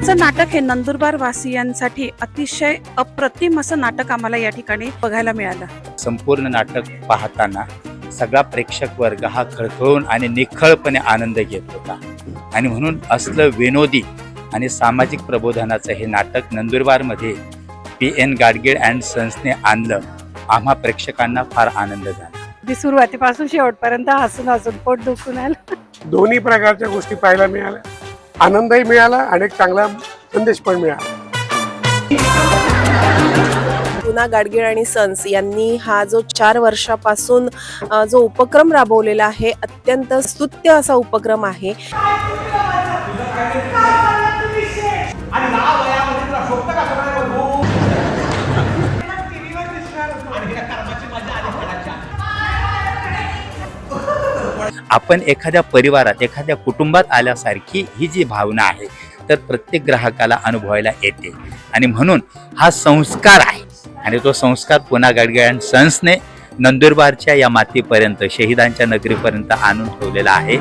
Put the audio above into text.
आजचं नाटक हे नंदुरबार वासियांसाठी अतिशय अप्रतिम असं नाटक आम्हाला या ठिकाणी बघायला मिळालं. संपूर्ण नाटक पाहताना सगळा प्रेक्षक वर्ग हा खळखळून आणि निखळपणे आनंद घेत होता. आणि म्हणून असलं विनोदी आणि सामाजिक प्रबोधनाचं हे नाटक नंदुरबारमध्ये पी एन गाडगीळ अँड सन्सने आणलं आम्हा प्रेक्षकांना फार आनंद झाला. सुरुवातीपासून शेवटपर्यंत हसून हसून पोट दुखून आलं. दोन्ही प्रकारच्या गोष्टी पाहायला मिळाल्या. आनंदही मिळाला आणि एक चांगला संदेश पण मिळाला. पुन्हा गाडगीळ आणि सन्स यांनी हा जो चार वर्षापासून जो उपक्रम राबवलेला आहे अत्यंत स्तुत्य असा उपक्रम आहे. आपण एखाद्या परिवारात एखाद्या कुटुंबात आल्यासारखी ही जी भावना आहे तर प्रत्येक ग्राहकाला अनुभवायला येते. आणि म्हणून हा संस्कार आहे. आणि तो संस्कार पुन्हा गाडगे अँड सन्सने नंदुरबारच्या या मातीपर्यंत शहीदांच्या नगरीपर्यंत आणून ठेवलेला आहे.